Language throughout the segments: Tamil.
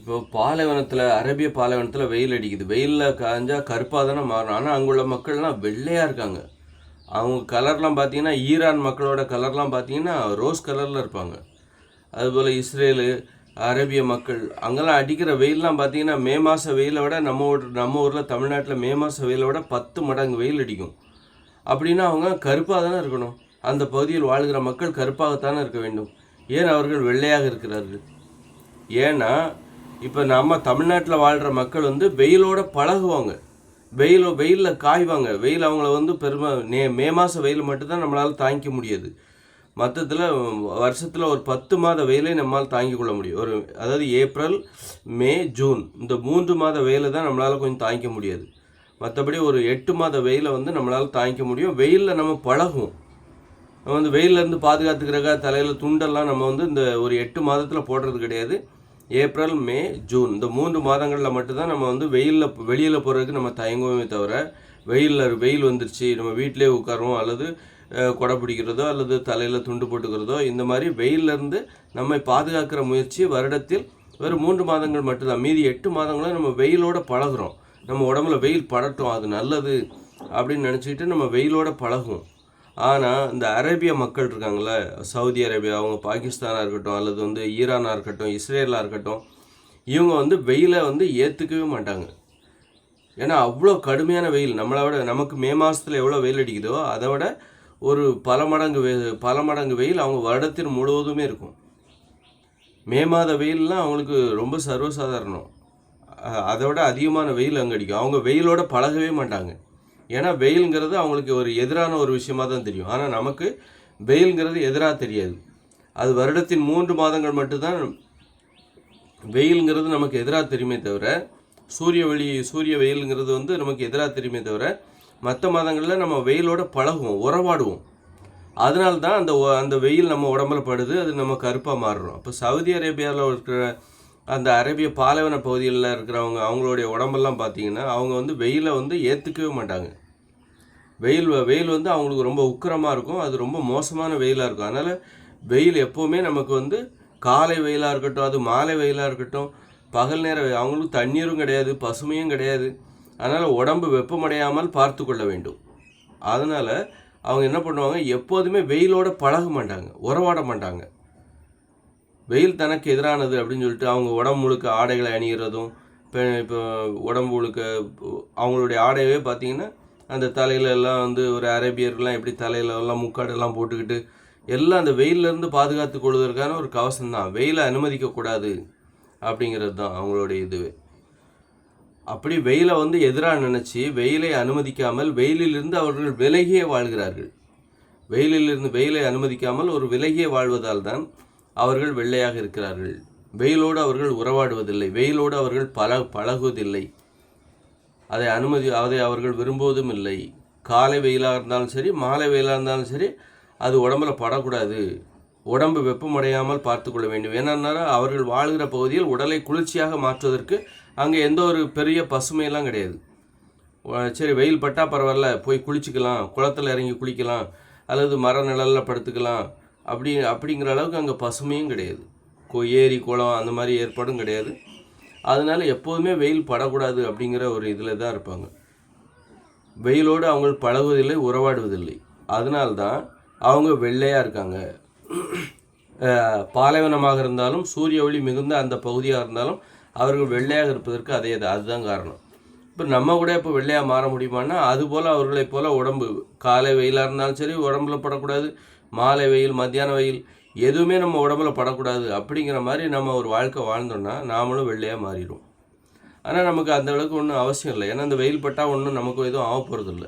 இப்போ பாலைவனத்தில் அரேபிய பாலைவனத்தில் வெயில் அடிக்குது. வெயிலில் காய்ஞ்சா கருப்பாக தானே மாறும் ஆனால் அங்குள்ள மக்கள்லாம் வெள்ளையாக இருக்காங்க. அவங்க கலர்லாம் பார்த்தீங்கன்னா ஈரான் மக்களோட கலர்லாம் பார்த்தீங்கன்னா ரோஸ் கலரில் இருப்பாங்க. அதுபோல் இஸ்ரேலு அரேபிய மக்கள் அங்கெல்லாம் அடிக்கிற வெயில்லாம் பார்த்தீங்கன்னா மே மாத வெயிலை விட நம்ம ஊர் நம்ம ஊரில் தமிழ்நாட்டில் மே மாத வெயிலை விட பத்து மடங்கு வெயில் அடிக்கும். அப்படின்னா அவங்க கருப்பாக தானே இருக்கணும். அந்த பகுதியில் வாழ்கிற மக்கள் கருப்பாகத்தானே இருக்க வேண்டும். ஏன் அவர்கள் வெள்ளையாக இருக்கிறார்கள்? ஏன்னா இப்போ நம்ம தமிழ்நாட்டில் வாழ்கிற மக்கள் வந்து வெயிலோட பழகுவாங்க. வெயில் வெயிலில் காய்வாங்க. வெயில் அவங்கள வந்து பெருமை நே மே மாதம் வெயில் மட்டும்தான் நம்மளால் தாங்கிக்க முடியாது. மற்றத்தில் வருஷத்தில் ஒரு பத்து மாத வெயிலை நம்மளால் தாங்கிக் கொள்ள முடியும். ஒரு அதாவது ஏப்ரல் மே ஜூன் இந்த மூன்று மாத வெயிலை தான் நம்மளால் கொஞ்சம் தாங்கிக்க முடியாது. மற்றபடி ஒரு எட்டு மாத வெயிலை வந்து நம்மளால் தாங்கிக்க முடியும். வெயிலில் நம்ம பழகுவோம். நம்ம வந்து வெயிலேருந்து பாதுகாத்துக்கிறக்கா தலையில் துண்டெல்லாம் நம்ம வந்து இந்த ஒரு எட்டு மாதத்தில் போடுறது கிடையாது. April May June. இந்த மூன்று மாதங்களில் மட்டும்தான் நம்ம வந்து வெயிலில் வெளியில் போகிறதுக்கு நம்ம தயங்குவோமே தவிர வெயிலில் வெயில் வந்துருச்சு நம்ம வீட்டிலே உட்காருவோம் அல்லது கொடை பிடிக்கிறதோ அல்லது தலையில் துண்டு போட்டுக்கிறதோ இந்த மாதிரி வெயிலிருந்து நம்மை பாதுகாக்கிற முயற்சி வருடத்தில் வெறும் மூன்று மாதங்கள் மட்டும்தான். மீதி எட்டு மாதங்களும் நம்ம வெயிலோட பழகுறோம். நம்ம உடம்புல வெயில் படட்டும். அது நல்லது அப்படின்னு நினச்சிக்கிட்டு நம்ம வெயிலோட பழகும் ஆனால் இந்த அரேபிய மக்கள் இருக்காங்கள்ல சவுதி அரேபியா அவங்க பாகிஸ்தானாக இருக்கட்டும் அல்லது வந்து ஈரானாக இருக்கட்டும் இஸ்ரேலாக இருக்கட்டும் இவங்க வந்து வெயிலை வந்து ஏற்றுக்கவே மாட்டாங்க. ஏன்னா அவ்வளோ கடுமையான வெயில். நம்மளை விட நமக்கு மே மாதத்தில் எவ்வளோ வெயில் அடிக்குதோ அதை விட ஒரு பல மடங்கு வெ பல மடங்கு வெயில் அவங்க வருடத்தின் முழுவதுமே இருக்கும். மே மாத வெயில்லாம் அவங்களுக்கு ரொம்ப சர்வசாதாரணம். அதை விட அதிகமான வெயில் அங்கே அடிக்கும். அவங்க வெயிலோட பழகவே மாட்டாங்க. ஏன்னா வெயிலுங்கிறது அவங்களுக்கு ஒரு எதிரான ஒரு விஷயமா தான் தெரியும். ஆனால் நமக்கு வெயிலுங்கிறது எதிராக தெரியாது. அது வருடத்தின் மூன்று மாதங்கள் மட்டும்தான் வெயிலுங்கிறது நமக்கு எதிராக தெரியுமே தவிர சூரிய வெளி சூரிய வெயிலுங்கிறது வந்து நமக்கு எதிராக தெரியுமே தவிர மற்ற மாதங்களில் நம்ம வெயிலோட பழகுவோம் உறவாடுவோம். அதனால தான் அந்த அந்த வெயில் நம்ம உடம்புல படுது அது நம்ம கருப்பாக மாறுறோம். அப்போ சவுதி அரேபியாவில் இருக்கிற அந்த அரேபிய பாலைவன பகுதியில் இருக்கிறவங்க அவங்களுடைய உடம்பெல்லாம் பார்த்தீங்கன்னா அவங்க வந்து வெயிலை வந்து ஏற்றுக்கவே மாட்டாங்க. வெயில் வ- வெயில் வந்து அவங்களுக்கு ரொம்ப உக்கிரமாக இருக்கும். அது ரொம்ப மோசமான வெயிலாக இருக்கும். அதனால் வெயில் எப்போவுமே நமக்கு வந்து காலை வெயிலாக இருக்கட்டும் அது மாலை வெயிலாக இருக்கட்டும் பகல் நேர அவங்களுக்கு தண்ணீரும் கிடையாது பசுமையும் கிடையாது. அதனால் உடம்பு வெப்பமடையாமல் பார்த்து கொள்ள வேண்டும். அதனால் அவங்க என்ன பண்ணுவாங்க எப்போதுமே வெயிலோட பழக மாட்டாங்க உறவாட மாட்டாங்க. வெயில் தனக்கு எதிரானது அப்படின்னு சொல்லிட்டு அவங்க உடம்பு முழுக்க ஆடைகளை அணிகிறதும் இப்போ இப்போ உடம்பு முழுக்க அவங்களுடைய ஆடையவே பார்த்தீங்கன்னா அந்த தலையில எல்லாம் வந்து ஒரு அரேபியர்லாம் எப்படி தலையில எல்லாம் முக்காடெல்லாம் போட்டுக்கிட்டு எல்லாம் அந்த வெயில்ல இருந்து பாதுகாத்து கொள்வதற்கான ஒரு கவசம் தான் வெயிலை அனுமதிக்கக்கூடாது அப்படிங்கிறது தான் அவங்களுடைய இதுவே. அப்படி வெயிலை வந்து எதிராக நினச்சி வெயிலை அனுமதிக்காமல் வெயிலிலிருந்து அவர்கள் விலகியே வாழ்கிறார்கள். வெயிலிலிருந்து வெயிலை அனுமதிக்காமல் ஒரு விலகியே வாழ்வதால் தான் அவர்கள் வெள்ளையாக இருக்கிறார்கள். வெயிலோடு அவர்கள் உறவாடுவதில்லை. வெயிலோடு அவர்கள் பல பழகுவதில்லை. அதை அனுமதி அதை அவர்கள் விரும்புவதும் இல்லை. காலை வெயிலாக இருந்தாலும் சரி மாலை வெயிலாக இருந்தாலும் சரி அது உடம்புல படக்கூடாது. உடம்பு வெப்பமடையாமல் பார்த்து கொள்ள வேண்டும். ஏன்னா அவர்கள் வாழ்கிற பகுதியில் உடலை குளிர்ச்சியாக மாற்றுவதற்கு அங்கே எந்த ஒரு பெரிய பசுமையெல்லாம் கிடையாது. சரி வெயில் பட்டா பரவாயில்ல போய் குளிச்சுக்கலாம். குளத்தில் இறங்கி குளிக்கலாம். அல்லது மர நிழலில் படுத்துக்கலாம். அப்படி அப்படிங்கிற அளவுக்கு அங்கே பசுமையும் கிடையாது. கோ- ஏரி குளம் அந்த மாதிரி ஏற்பாடும் கிடையாது. அதனால எப்போதுமே வெயில் படக்கூடாது அப்படிங்கிற ஒரு இதில் தான் இருப்பாங்க. வெயிலோடு அவங்க பழகுவதில்லை உறவாடுவதில்லை. அதனால்தான் அவங்க வெள்ளையாக இருக்காங்க. பாலைவனமாக இருந்தாலும் சூரிய ஒளி மிகுந்த அந்த பகுதியாக இருந்தாலும் அவர்கள் வெள்ளையாக இருப்பதற்கு அதே அதுதான் காரணம். இப்போ நம்ம கூட இப்போ வெள்ளையாக மாற முடியுமான்னா அதுபோல் அவர்களைப் போல் உடம்பு காலை வெயிலாக இருந்தாலும் சரி உடம்புல படக்கூடாது. மாலை வெயில் மத்தியான வெயில் எதுவுமே நம்ம உடம்புல படக்கூடாது அப்படிங்கிற மாதிரி நம்ம ஒரு வாழ்க்கை வாழ்ந்தோம்னா நாமளும் வெள்ளையாக மாறிடும் ஆனால் நமக்கு அந்த அளவுக்கு ஒன்றும் அவசியம் இல்லை. ஏன்னா அந்த வெயில் பட்டால் ஒன்றும் நமக்கு எதுவும் ஆக போகிறதில்ல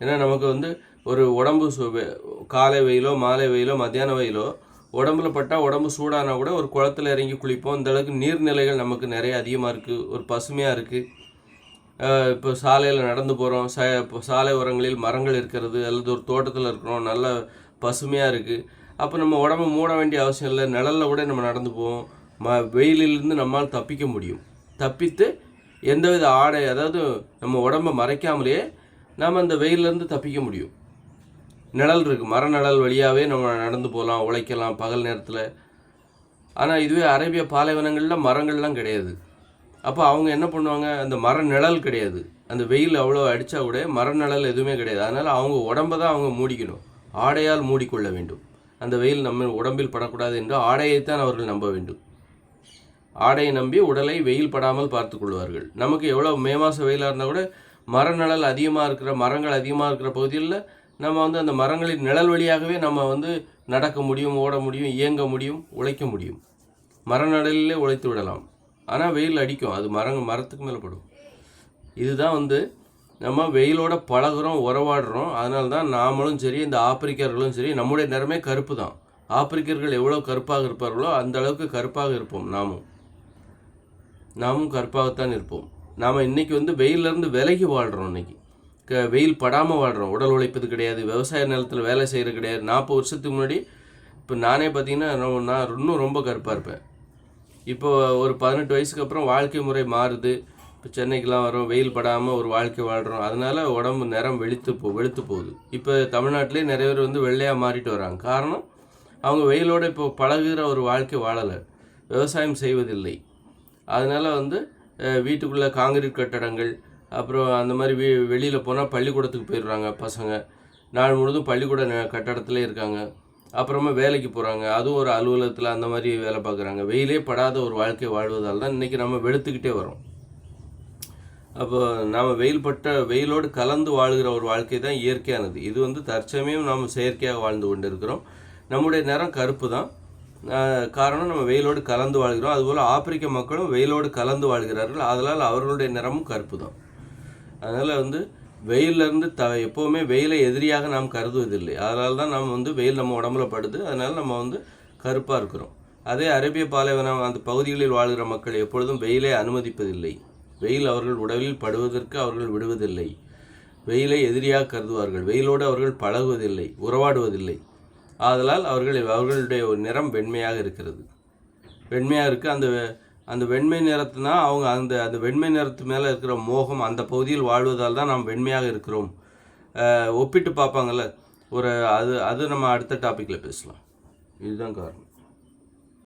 ஏன்னா நமக்கு வந்து ஒரு உடம்பு சு வெ- காலை வெயிலோ மாலை வெயிலோ மத்தியான வெயிலோ உடம்புல பட்டால் உடம்பு சூடானா கூட ஒரு குளத்துல இறங்கி குளிப்போம். இந்த அளவுக்கு நீர்நிலைகள் நமக்கு நிறைய அதிகமாக இருக்குது ஒரு பசுமையாக இருக்குது இப்போ சாலையில் நடந்து போகிறோம் ச இப்போ சாலை ஓரங்களில் மரங்கள் இருக்கிறது அல்லது ஒரு தோட்டத்தில் இருக்கிறோம். நல்ல பசுமையாக இருக்குது அப்போ நம்ம உடம்பு மூட வேண்டிய அவசியம் இல்லை. நிழலில் கூட நம்ம நடந்து போவோம் ம வெயிலிலிருந்து நம்மால் தப்பிக்க முடியும். தப்பித்து எந்தவித ஆடை அதாவது நம்ம உடம்பை மறைக்காமலேயே நாம் அந்த வெயிலிருந்து தப்பிக்க முடியும். நிழல் இருக்குது மர நிழல் வழியாகவே நம்ம நடந்து போகலாம் உழைக்கலாம் பகல் நேரத்தில். ஆனால் இதுவே அரேபிய பாலைவனங்களில் மரங்கள்லாம் கிடையாது. அப்போ அவங்க என்ன பண்ணுவாங்க? அந்த மர நிழல் கிடையாது. அந்த வெயில் அவ்வளோ அடித்தா கூட மர நிழல் எதுவுமே கிடையாது. அதனால் அவங்க உடம்பை தான் அவங்க மூடிக்கணும். ஆடையால் மூடிக்கொள்ள வேண்டும். அந்த வெயில் நம்ம உடம்பில் படக்கூடாது என்று ஆடையைத்தான் அவர்கள் நம்ப வேண்டும். ஆடையை நம்பி உடலை வெயில் படாமல் பார்த்து கொள்வார்கள். நமக்கு எவ்வளோ மே மாதம் வெயிலாக இருந்தால் கூட மரநிழல் அதிகமாக இருக்கிற மரங்கள் அதிகமாக இருக்கிற பகுதியில் நம்ம வந்து அந்த மரங்களின் நிழல் வழியாகவே நம்ம வந்து நடக்க முடியும் ஓட முடியும் இயங்க முடியும் உழைக்க முடியும். மரநிழலிலே உழைத்து விடலாம். ஆனால் வெயில் அடிக்கும். அது மரங்க மரத்துக்கு மேலே படும். இதுதான் வந்து நம்ம வெயிலோட பழகுறோம் உறவாடுறோம். அதனால தான் நாமளும் சரி இந்த ஆப்பிரிக்கர்களும் சரி நம்முடைய நிறமே கருப்பு தான் ஆப்பிரிக்கர்கள் எவ்வளோ கருப்பாக இருப்பார்களோ அந்த அளவுக்கு கருப்பாக இருப்போம் நாமும். நாமும் கருப்பாகத்தான் இருப்போம். நாம் இன்றைக்கி வந்து வெயிலிருந்து விலகி வாழ்கிறோம் இன்னைக்கு. க வெயில் படாமல் வாழ்கிறோம் உடல் உழைப்பது கிடையாது விவசாய நிலத்தில் வேலை செய்கிறது கிடையாது. நாற்பது வருஷத்துக்கு முன்னாடி இப்போ நானே பார்த்தீங்கன்னா நான் நான் இன்னும் ரொம்ப கருப்பாக இருப்பேன். இப்போ ஒரு பதினெட்டு வயசுக்கு அப்புறம் வாழ்க்கை முறை மாறுது. இப்போ சென்னைக்கெலாம் வரோம் வெயில் படாமல் ஒரு வாழ்க்கை வாழ்கிறோம் அதனால உடம்பு நிறம் வெளுத்து போ வெளுத்து போகுது. இப்போ தமிழ்நாட்டிலே நிறைய பேர் வந்து வெள்ளையாக மாறிட்டு வராங்க. காரணம் அவங்க வெயிலோட இப்போ பழகுகிற ஒரு வாழ்க்கை வாழலை. விவசாயம் செய்வதில்லை. அதனால் வந்து வீட்டுக்குள்ளே காங்கிரீட் கட்டடங்கள் அப்புறம் அந்த மாதிரி வீ வெளியில் போனால் பள்ளிக்கூடத்துக்கு போயிடுறாங்க பசங்க. நாள் முழுதும் பள்ளிக்கூட ந- இருக்காங்க. அப்புறமா வேலைக்கு போகிறாங்க அதுவும் ஒரு அலுவலகத்தில் அந்த மாதிரி வேலை பார்க்குறாங்க வெயிலே படாத ஒரு வாழ்க்கை வாழ்வதால் தான் இன்றைக்கி நம்ம வெளுத்துக்கிட்டே வரோம் அப்போ நாம் வெயில் பட்ட வெயிலோடு கலந்து வாழ்கிற ஒரு வாழ்க்கை தான் இயற்கையானது. இது வந்து தற்சமயம் நாம் செயற்கையாக வாழ்ந்து கொண்டு இருக்கிறோம் நம்முடைய நிறம் கருப்பு தான். காரணம் நம்ம வெயிலோடு கலந்து வாழ்கிறோம். அதுபோல் ஆப்பிரிக்க மக்களும் வெயிலோடு கலந்து வாழ்கிறார்கள். அதனால் அவர்களுடைய நிறமும் கருப்பு தான். அதனால் வந்து வெயிலிருந்து த எப்போவுமே வெயிலை எதிரியாக நாம் கருதுவதில்லை. அதனால தான் நாம் வந்து வெயில் நம்ம உடம்புல படுது. அதனால் நம்ம வந்து கருப்பாக இருக்கிறோம். அதே அரேபிய பாலைவனம் அந்த பகுதிகளில் வாழ்கிற மக்கள் எப்பொழுதும் வெயிலை அனுமதிப்பதில்லை. வெயில் அவர்கள் உடலில் படுவதற்கு அவர்கள் விடுவதில்லை. வெயிலை எதிரியாக கருதுவார்கள். வெயிலோடு அவர்கள் பழகுவதில்லை உறவாடுவதில்லை. ஆதலால் அவர்கள் அவர்களுடைய நிறம் வெண்மையாக இருக்கிறது. வெண்மையாக இருக்குது அந்த அந்த வெண்மை நிறத்துனா அவங்க அந்த அந்த வெண்மை நிறத்து மேலே இருக்கிற மோகம் அந்த பகுதியில் வாழ்வதால் தான் நாம் வெண்மையாக இருக்கிறோம். ஒப்பிட்டு பார்ப்பாங்கல்ல. ஒரு அது அது நம்ம அடுத்த டாப்பிக்கில் பேசலாம். இதுதான் காரணம்.